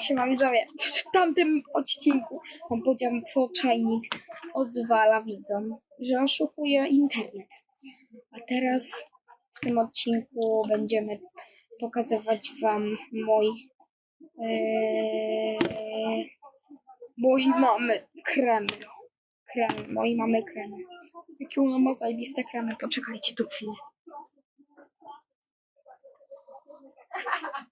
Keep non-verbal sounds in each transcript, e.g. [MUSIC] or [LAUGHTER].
Siema widzowie, w tamtym odcinku wam powiedziałam, co czajnik odwala widzom, że oszukuje internet. A teraz w tym odcinku będziemy pokazywać wam mój ee, mój mamy kremy. Kremy, moi mamy kremy. Jakie ona ma zajebiste kremy, poczekajcie tu chwilę. [LAUGHS]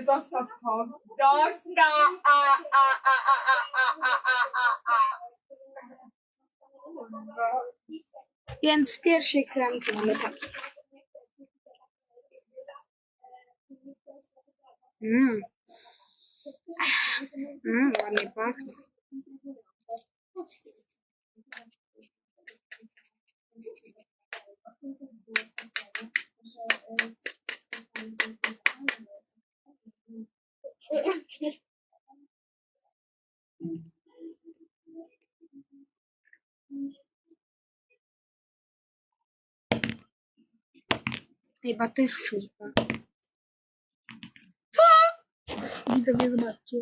Zostaw to. Zostaw! A, a, a, a, a, a, a, a, a. Więc pierwszy krem to mamy taki. Mmm. Mmm, ładnie pachnie. Chyba też szóstka. Co? Widzowie, zobaczcie.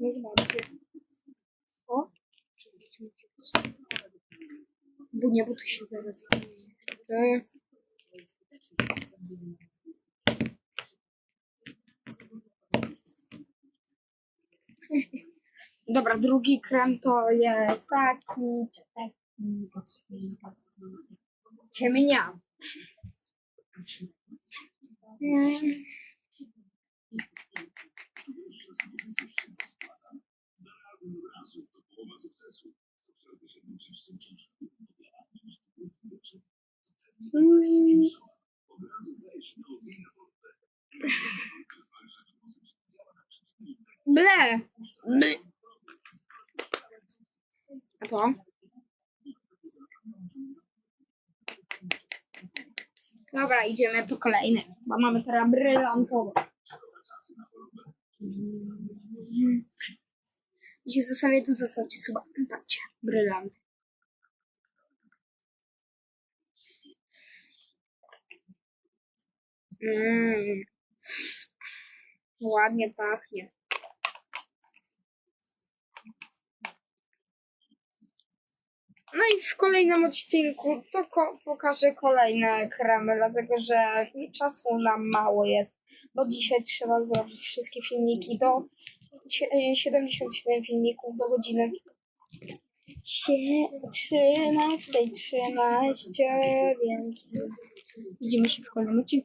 No zobaczcie. O. Bo nie, bo tu się zaraz... To jest... Dobra, drugi krem to jest taki, taki, ciemnia. Mm. Mm. Ble. Ble. A to? Dobra, idziemy po kolejny, bo mamy teraz brylantowo. Jeśli zostawię, to zostawcie suba. Patrzcie, brylant. Mmm. Ładnie pachnie. No i w kolejnym odcinku to ko- pokażę kolejne kremy, dlatego że czasu nam mało jest, bo dzisiaj trzeba zrobić wszystkie filmiki do sie- e, 77 filmików do godziny Sie- 13.13, więc widzimy się w kolejnym odcinku.